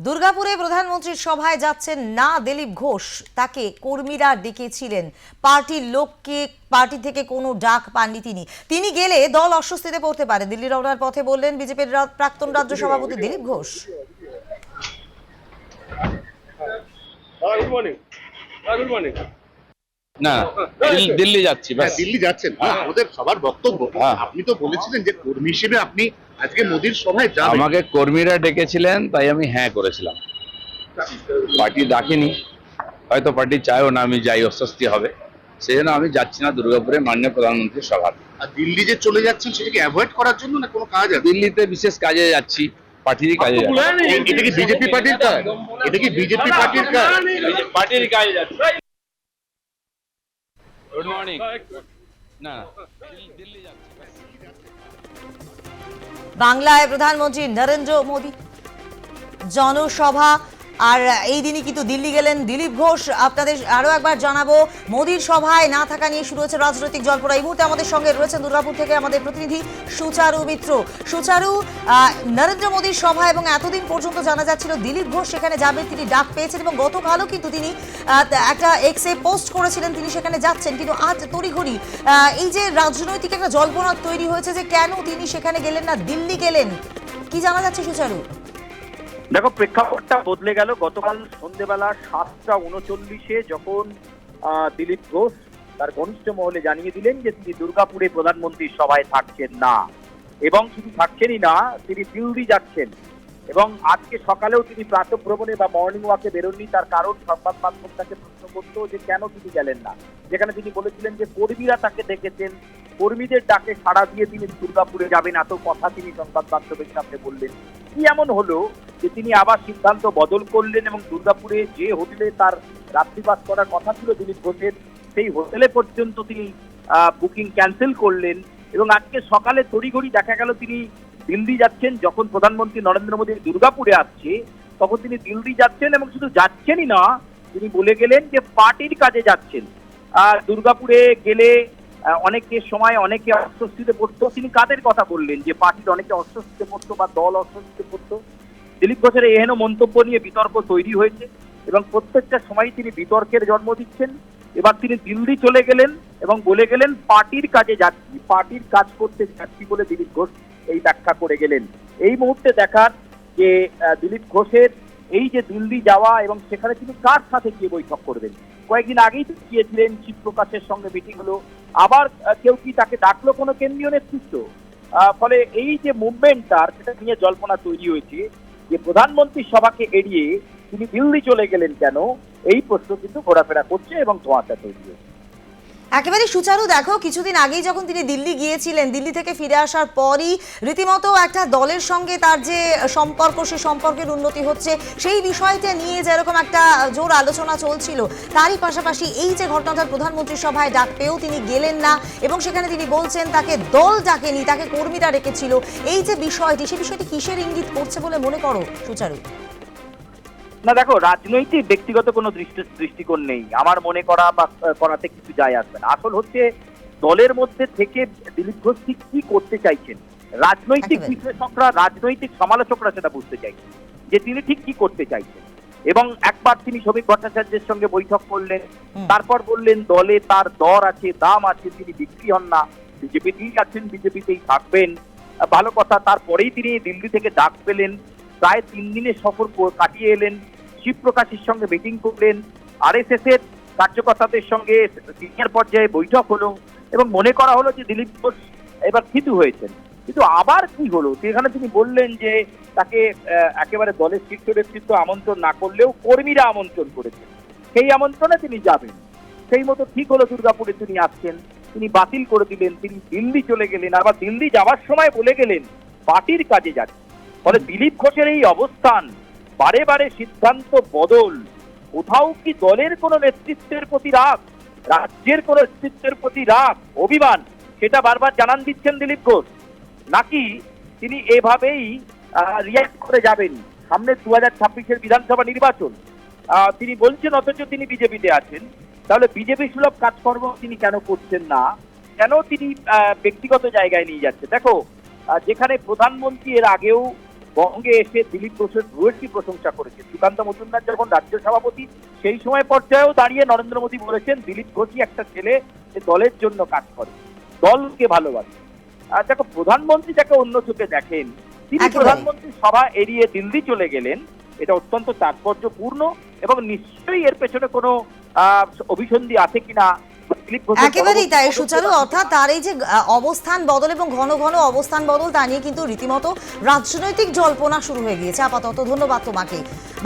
দুর্গাপুরে প্রধানমন্ত্রীর সভায় যাচ্ছেন না দিলীপ ঘোষ তাকে কর্মীরা ডেকেছিলেন পার্টির লোককে পার্টি থেকে কোনো ডাক পাননি তিনি তিনি গেলে দল অস্বস্তিতে পড়তে পারে দিল্লি রওনার পথে বললেন বিজেপির প্রাক্তন রাজ্য সভাপতি Dilip Ghosh good morning good morning না দিল্লি যাচ্ছি হ্যাঁ, ব্যাস দিল্লি যাচ্ছেন। না, আমাদের সবার বক্তব্য। হ্যাঁ। আপনি তো বলেছিলেন যে কর্মী হিসেবে আপনি আজকে মোদির সভায় যাবেন। আমাকে কর্মীরা ডেকেছিলেন তাই আমি হ্যাঁ করেছিলাম। পার্টি ডাকেনি হয়তো পার্টি চায়ও না আমি যাই অস্বস্তি হবে। সেই জন্য আমি যাচ্ছি না দুর্গাপুরে মাননীয় প্রধানমন্ত্রীর সভা আর দিল্লি যে চলে যাচ্ছেন সেটাকে অ্যাভয়েড করার জন্য না কোনো কাজ আছে? দিল্লিতে বিশেষ কাজে যাচ্ছি পার্টিরই কাজে যাচ্ছি। এটা কি বিজেপি পার্টির কাজ? এটা কি বিজেপি পার্টির কাজ? পার্টির কাজে যাচ্ছি। গুড মর্নিং না দিল্লি যাচ্ছি বাংলায় প্রধানমন্ত্রী নরেন্দ্র মোদী। জনসভা আর এই দিনই কিন্তু দিল্লি গেলেন দিলীপ ঘোষ। আপনাদের আরও একবার জানাব, মোদীর সভায় না থাকা নিয়ে শুরু হয়েছে রাজনৈতিক জল্পনা। এই মুহূর্তে আমাদের সঙ্গে রয়েছেন দুর্গাপুর থেকে আমাদের প্রতিনিধি সুচারু মিত্র। সুচারু নরেন্দ্র মোদীর সভা এবং এতদিন পর্যন্ত জানা যাচ্ছিল দিলীপ ঘোষ সেখানে যাবেন, তিনি ডাক পেয়েছেন এবং গতকালও কিন্তু তিনি একটা এক্সে পোস্ট করেছিলেন, তিনি সেখানে যাচ্ছেন। কিন্তু আজ তড়িঘড়ি এই যে রাজনৈতিক একটা জল্পনা তৈরি হয়েছে যে কেন তিনি সেখানে গেলেন না, দিল্লি গেলেন, কি জানা যাচ্ছে সুচারু? দেখো, প্রেক্ষাপটটা বদলে গেল। গতকাল সন্ধেবেলা সাতটা উনচল্লিশে যখন দিলীপ ঘোষ তার ঘনিষ্ঠ মহলে জানিয়ে দিলেন যে তিনি দুর্গাপুরে প্রধানমন্ত্রীর সভায় থাকছেন না। এবং শুধু থাকছেনই না, তিনি দিল্লি যাচ্ছেন। এবং আজকে সকালেও তিনি প্রাতঃভ্রমণে বা মর্নিং ওয়াকে বেরোননি। তার কারণ সংবাদ মাধ্যম তাকে প্রশ্ন করতো যে কেন তিনি গেলেন না। যেখানে তিনি বলেছিলেন যে কর্মীরা তাকে ডেকেছেন কর্মীদের ডাকে সাড়া দিয়ে তিনি দুর্গাপুরে যাবেন, এত কথা তিনি সংবাদ মাধ্যমের সামনে বললেন। কি এমন হলো যে তিনি আবার সিদ্ধান্ত বদল করলেন এবং দুর্গাপুরে যে হোটেলে তার রাত্রিবাস করার কথা ছিল দিলীপ ঘোষের, সেই হোটেলে পর্যন্ত তিনি বুকিং ক্যান্সেল করলেন এবং আজকে সকালে তড়িঘড়ি দেখা গেল তিনি দিল্লি যাচ্ছেন। যখন প্রধানমন্ত্রী নরেন্দ্র মোদী দুর্গাপুরে আসছে, তখন তিনি দিল্লি যাচ্ছেন এবং শুধু যাচ্ছেনই না, তিনি বলে গেলেন যে পার্টির কাজে যাচ্ছেন। দুর্গাপুরে গেলে অনেকে সময় অনেকে অস্বস্তিতে পড়তো। তিনি কাদের কথা বললেন? যে পার্টির অনেকে অস্বস্তিতে পড়তো বা দল অস্বস্তিতে পড়তো? দিলীপ ঘোষের এহেন মন্তব্য নিয়ে বিতর্ক তৈরি হয়েছে এবং প্রত্যেকটা সময় তিনি বিতর্কের জন্ম দিচ্ছেন। এবার তিনি দিল্লি চলে গেলেন এবং বলে গেলেন, পার্টির কাজে যাচ্ছি, পার্টির কাজ করতে যাচ্ছি বলে দিলীপ ঘোষ এই ব্যাখ্যা করে গেলেন। এই মুহূর্তে দেখার যে দিলীপ ঘোষের এই যে দিল্লি যাওয়া এবং সেখানে তিনি কার সাথে গিয়ে বৈঠক করবেন? কয়েকদিন আগেই গিয়েছিলেন শিবপ্রকাশের সঙ্গে মিটিং হলো। আবার কেউ কি তাকে ডাকলো? কোনো কেন্দ্রীয় নেতৃত্ব? ফলে এই যে মুভমেন্ট তার সেটা নিয়ে জল্পনা তৈরি হয়েছে যে প্রধানমন্ত্রী সভাকে এড়িয়ে তিনি দিল্লি চলে গেলেন কেন? এই প্রশ্ন কিন্তু ঘোরাফেরা করছে এবং ধোঁয়াশা তৈরি হয়েছে একেবারে সুচারু, দেখো, কিছুদিন আগেই যখন তিনি দিল্লি গিয়েছিলেন, দিল্লি থেকে ফিরে আসার পরই রীতিমতো একটা দলের সঙ্গে তার যে সম্পর্ক, সে সম্পর্কের উন্নতি হচ্ছে, সেই বিষয়টা নিয়ে যেরকম একটা জোর আলোচনা চলছিল, তারই পাশাপাশি এই যে ঘটনাটা প্রধানমন্ত্রী সভায় ডাক পেয়েও তিনি গেলেন না এবং সেখানে তিনি বলছেন, তাকে দল ডাকেনি, তাকে কর্মীরা রেখেছিল এই যে বিষয়টি সেই বিষয়টি কিসের ইঙ্গিত করছে বলে মনে করো, সুচারু? না দেখো রাজনৈতিক ব্যক্তিগত কোনো দৃষ্টি দৃষ্টিকোণ নেই। আমার মনে করা বা করাতে কিছু যায় আসবে না। আসল হচ্ছে দলের মধ্যে থেকে দিলীপ ঘোষ ঠিক কি করতে চাইছেন? রাজনৈতিক বিশ্লেষকরা রাজনৈতিক সমালোচকরা সেটা বুঝতে চাইছেন যে তিনি ঠিক কি করতে চাইছেন। এবং একবার তিনি শ্রমিক ভট্টাচার্যের সঙ্গে বৈঠক করলেন। তারপর বললেন দলে তার দর আছে দাম আছে তিনি বিক্রি হন না। বিজেপিতেই আছেন বিজেপিতেই থাকবেন। ভালো কথা তারপরেই তিনি দিল্লি থেকে ডাক পেলেন। প্রায় তিন দিনের সফর কাটিয়ে এলেন শিবপ্রকাশের সঙ্গে মিটিং করলেন আরএসএস এর কার্যকর্তাদের সঙ্গে সিনিয়র পর্যায়ে বৈঠক হলো এবং মনে করা হলো যে দিলীপ ঘোষ এবার থিতু হয়েছেন। কিন্তু আবার কি হলো? সেখানে তিনি বললেন যে তাকে একেবারে দলের শীর্ষ নেতৃত্ব আমন্ত্রণ না করলেও কর্মীরা আমন্ত্রণ করেছেন। সেই আমন্ত্রণে তিনি যাবেন। সেই মতো ঠিক হলো দুর্গাপুরে তিনি আসছেন, তিনি বাতিল করে দিলেন, তিনি দিল্লি চলে গেলেন, আবার দিল্লি যাওয়ার সময় বলে গেলেন পার্টির কাজে যাচ্ছে ফলে দিলীপ ঘোষের এই অবস্থান, বারে বারে সিদ্ধান্ত বদল। কোথাও কি দলের কোনো নেতৃত্বের প্রতি রাগ, রাজ্যের কোনো নেতৃত্বের প্রতি রাগ, অভিমান, সেটা বারবার জানান দিচ্ছেন দিলীপ ঘোষ। নাকি তিনি এভাবেই রিয়াক্ট করে যাবেন সামনে দু হাজার ছাব্বিশের বিধানসভা নির্বাচন? তিনি বলছেন অথচ তিনি বিজেপিতে আছেন। তাহলে বিজেপি সুলভ কাজকর্ম তিনি কেন করছেন না? কেন তিনি ব্যক্তিগত জায়গায় নিয়ে যাচ্ছে? দেখো যেখানে প্রধানমন্ত্রী এর আগেও বঙ্গে এসে দিলীপ ঘোষের ডুয়েটটি প্রশংসা করেছে। সুকান্ত মজুমদার যখন রাজ্য সভাপতি সেই সময় পর্যায়েও দাঁড়িয়ে নরেন্দ্র মোদী বলেছেন দিলীপ ঘোষই একটা ছেলে যে দলের জন্য কাজ করে দলকে ভালোবাসে। আর দেখো প্রধানমন্ত্রী যাকে অন্য চোখে দেখেন তিনি প্রধানমন্ত্রী সভা এড়িয়ে দিল্লি চলে গেলেন এটা অত্যন্ত তাৎপর্যপূর্ণ এবং নিশ্চয়ই এর পেছনে কোনো আহ, অভিসন্ধি আছে কিনা দিলীপ ঘোষের একেবারেই তাই সুচারু অর্থাৎ তার এই যে অবস্থান বদল এবং ঘন ঘন অবস্থান বদল তা নিয়ে কিন্তু রীতিমতো রাজনৈতিক জল্পনা শুরু হয়ে গিয়েছে। আপাতত ধন্যবাদ তোমাকে।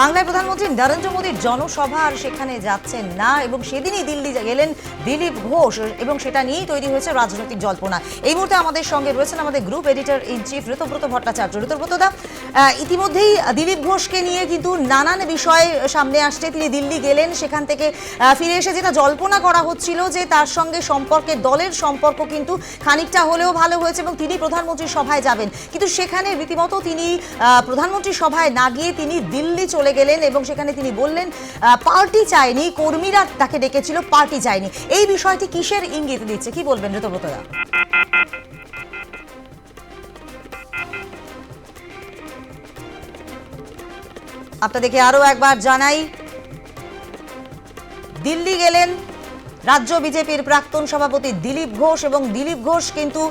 বাংলায় প্রধানমন্ত্রী নরেন্দ্র মোদীর জনসভা আর সেখানে যাচ্ছেন না এবং সেদিনই দিল্লি গেলেন দিলীপ ঘোষ এবং সেটা নিয়েই তৈরি হয়েছে রাজনৈতিক জল্পনা। এই মুহূর্তে আমাদের সঙ্গে রয়েছেন আমাদের group editor in chief Ritabrata Bhattacharya. Ritabrata da ইতিমধ্যেই দিলীপ ঘোষকে নিয়ে কিন্তু নানান বিষয় সামনে আসছে। তিনি দিল্লি গেলেন সেখান থেকে ফিরে এসে যেটা জল্পনা করা হচ্ছিল যে তার সঙ্গে সম্পর্কে দলের সম্পর্ক কিন্তু খানিকটা হলেও ভালো হয়েছে এবং তিনি প্রধানমন্ত্রীর সভায় যাবেন। কিন্তু সেখানে রীতিমতো তিনি আহ, প্রধানমন্ত্রীর সভায় না গিয়ে তিনি দিল্লি চলে গেলেন এবং সেখানে তিনি বললেন পার্টি চায়নি, কর্মীরা তাকে ডেকেছিল, পার্টি চায়নি। এই বিষয়টি কিসের ইঙ্গিত দিচ্ছে? কি বলবেন ঋতব্রতদা আপনাদেরকে আরও একবার জানাই, দিল্লি গেলেন রাজ্য বিজেপির প্রাক্তন সভাপতি দিলীপ ঘোষ এবং দিলীপ ঘোষ কিন্তু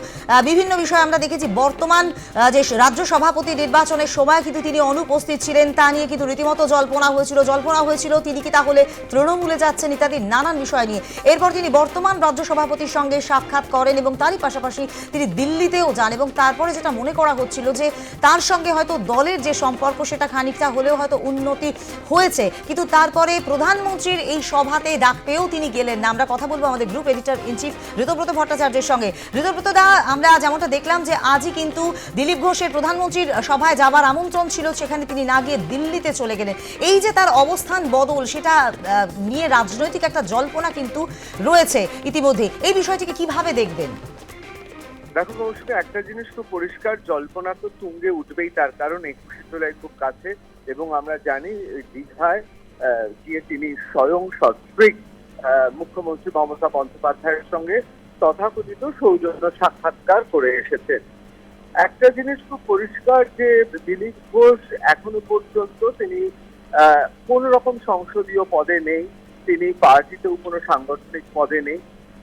বিভিন্ন বিষয়ে আমরা দেখেছি বর্তমান যে রাজ্য সভাপতি নির্বাচনের সময় কিন্তু তিনি অনুপস্থিত ছিলেন, তা নিয়ে কিন্তু রীতিমতো জল্পনা হয়েছিল জল্পনা হয়েছিল তিনি কি তাহলে তৃণমূলে যাচ্ছেন ইত্যাদি নানান বিষয় নিয়ে। এরপর তিনি বর্তমান রাজ্য সভাপতির সঙ্গে সাক্ষাৎ করেন এবং তারই পাশাপাশি তিনি দিল্লিতেও যান এবং তারপরে যেটা মনে করা হচ্ছিল যে তার সঙ্গে হয়তো দলের যে সম্পর্ক সেটা খানিকটা হলেও হয়তো উন্নতি হয়েছে। কিন্তু তারপরে প্রধানমন্ত্রীর এই সভাতে ডাক পেয়েও তিনি গেলেন না। আমরা কথা বলব আমাদের group editor in chief Ritabrata ভট্টাচার্যের সঙ্গে। ঋতব্রত দা, আমরা যেমনটা দেখলাম যে আজই কিন্তু দিলীপ ঘোষের প্রধানমন্ত্রীর সভায় যাবার আমন্ত্রণ ছিল, সেখানে তিনি না গিয়ে দিল্লিতে চলে গেলেন। এই যে তার অবস্থান বদল, সেটা নিয়ে রাজনৈতিক একটা জল্পনা কিন্তু রয়েছে ইতিমধ্যে। এই বিষয়টিকে কীভাবে দেখবেন? দেখো কৌশিক, একটা জিনিস তো পরিষ্কার, জল্পনা তো তুঙ্গে উঠবেই তার, কারণ একুশে জুলাই খুব কাছে এবং আমরা জানি দীঘায় গিয়ে তিনি স্বয়ং সস্ত্রিক মুখ্যমন্ত্রী মমতা বন্দ্যোপাধ্যায়ের সঙ্গে তথাকথিত সৌজন্য সাক্ষাৎকার করে এসেছেন। একটা জিনিস খুব পরিষ্কার যে দিলীপ ঘোষ এখনও পর্যন্ত তিনি কোনো রকম সংসদীয় পদে নেই, তিনি পার্টিতেও কোনো সাংগঠনিক পদে নেই।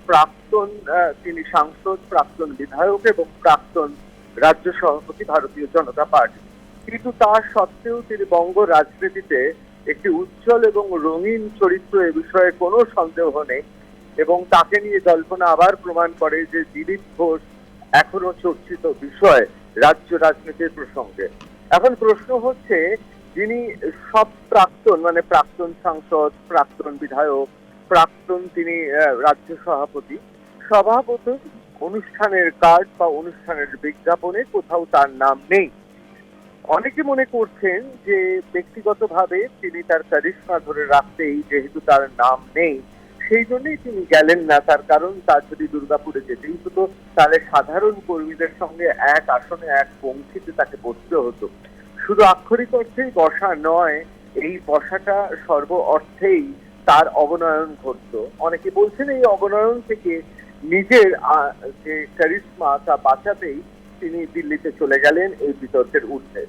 প্রাক্তন তিনি সাংসদ, প্রাক্তন বিধায়ক এবং প্রাক্তন রাজ্য সভাপতি ভারতীয় জনতা পার্টি। কিন্তু তা সত্ত্বেও তিনি বঙ্গ রাজনীতিতে একটি উজ্জ্বল এবং রঙিন চরিত্র এ বিষয়ে কোনো সন্দেহ নেই এবং তাকে নিয়ে জল্পনা আবার প্রমাণ করে যে দিলীপ ঘোষ এখনও চর্চিত বিষয় রাজ্য রাজনীতির প্রসঙ্গে। এখন প্রশ্ন হচ্ছে, যিনি সব প্রাক্তন মানে প্রাক্তন সাংসদ, প্রাক্তন বিধায়ক, প্রাক্তন তিনি রাজ্য সভাপতি স্বভাবত অনুষ্ঠানের কার্ড বা অনুষ্ঠানের বিজ্ঞাপনে কোথাও তার নাম নেই। অনেকে মনে করছেন যে ব্যক্তিগতভাবে তিনি তার কারিশমা ধরে রাখতেই যেহেতু তার নাম নেই, সেই জন্যই তিনি গেলেন না। তার কারণ তার যদি দুর্গাপুরে যেতেই হতো, তাহলে সাধারণ কর্মীদের সঙ্গে এক আসনে, এক পঙ্ক্তিতে তাকে বসতে হতো। শুধু আক্ষরিক অর্থেই বসা নয়, এই বসাটা সর্ব অর্থেই তার অবনয়ন ঘটতো। অনেকে বলছেন এই অবনয়ন থেকে নিজের যে কারিশমা তা বাঁচাতেই তিনি দিল্লিতে চলে গেলেন এই বিতর্কের ঊর্ধ্বে।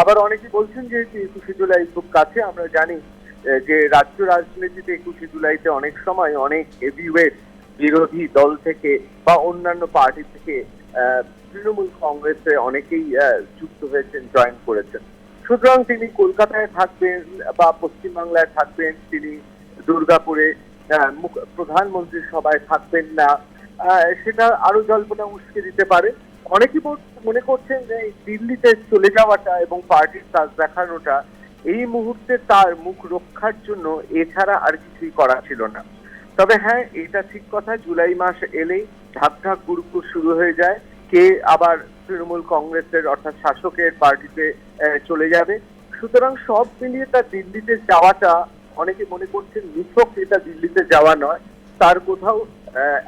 আবার অনেকে বলছেন যে একুশে জুলাই খুব কাছে, আমরা জানি যে রাজ্য রাজনীতিতে একুশে জুলাইতে অনেক সময় অনেক হেভিওয়েট বিরোধী দল থেকে বা অন্যান্য পার্টি থেকে তৃণমূল কংগ্রেসে অনেকেই যুক্ত হয়েছেন, জয়েন করেছেন। সুতরাং তিনি কলকাতায় থাকবেন বা পশ্চিমবাংলায় থাকবেন, তিনি দুর্গাপুরে প্রধানমন্ত্রীর সভায় থাকবেন না সেটা আরও জল্পনা উস্কে দিতে পারে। অনেকে মনে করছেন যে দিল্লিতে চলে যাওয়াটা এবং পার্টির কাজ দেখানোটা, এই মুহূর্তে তার মুখ রক্ষার জন্য এছাড়া আর কিছুই করা ছিল না। তবে হ্যাঁ এটা ঠিক কথা, জুলাই মাস এলেই ঢাক ঢাক গুরুকুর শুরু হয়ে যায়। কে আবার তৃণমূল কংগ্রেসের অর্থাৎ শাসকের পার্টিতে চলে যাবে। সুতরাং সব মিলিয়ে তার দিল্লিতে যাওয়াটা, অনেকে মনে করছেন নিছক এটা দিল্লিতে যাওয়া নয়। তার কোথাও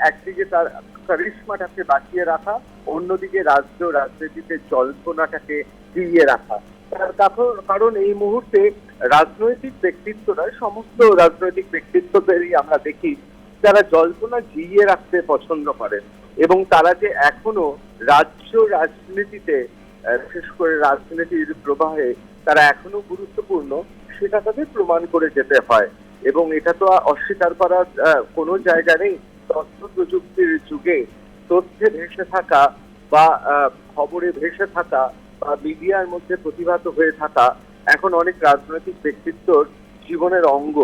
একদিকে তার কারিশমাটাকে বাঁচিয়ে রাখা অন্যদিকে রাজ্য রাজনীতিতে জল্পনাটাকে ফিরিয়ে রাখা। তার কারণ- এই মুহূর্তে রাজনৈতিক ব্যক্তিত্ব নয় সমস্ত রাজনৈতিক ব্যক্তিত্বদেরই আমরা দেখি, যারা জল্পনা জিইয়ে রাখতে পছন্দ করেন এবং তারা যে এখনও রাজ্য রাজনীতিতে বিশেষ করে রাজনীতির প্রবাহে তারা এখনও গুরুত্বপূর্ণ, সেটা তাদের প্রমাণ করে যেতে হয়। এবং এটা তো অস্বীকার করার কোনো জায়গা নেই। তথ্য প্রযুক্তির যুগে তথ্যে ভেসে থাকা বা খবরে ভেসে থাকা বা মিডিয়ার মধ্যে প্রতিভাত হয়ে থাকা এখন অনেক রাজনৈতিক ব্যক্তিত্বর জীবনের অঙ্গ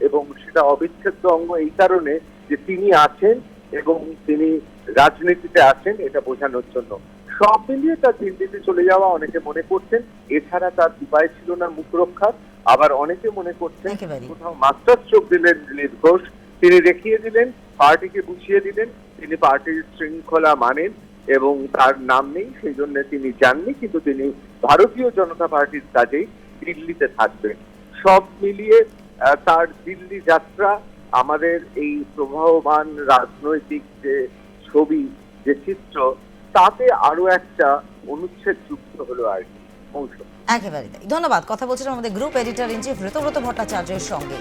এবং সেটা অবিচ্ছেদ্য অঙ্গ এই কারণে যে তিনি আছেন এবং তিনি রাজনীতিতে আছেন এটা বোঝানোর জন্য। সব মিলিয়ে তার দিল্লিতে চলে যাওয়া অনেকে মনে করছেন এছাড়া তার উপায় ছিল না মুখ রক্ষার আবার অনেকে মনে করছেন কোথাও মাস্টার চোখ দিলেন দিলীপ ঘোষ তিনি দেখিয়ে দিলেন পার্টিকে বুঝিয়ে দিলেন তিনি পার্টির শৃঙ্খলা মানেন এবং তার নাম নেই, সেই জন্য তিনি যাননি কিন্তু তিনি ভারতীয় জনতা পার্টির কাজেই দিল্লিতে থাকবেন। সব মিলিয়ে তার দিল্লি যাত্রা, আমাদের এই প্রবাহমান রাজনৈতিক যে ছবি, যে চিত্র, তাতে আরও একটা অনুচ্ছেদ যুক্ত হলো আর কি। একেবারে ধন্যবাদ। কথা বলছিলাম আমাদের group editor in chief Ritabrata ভট্টাচার্যের সঙ্গে।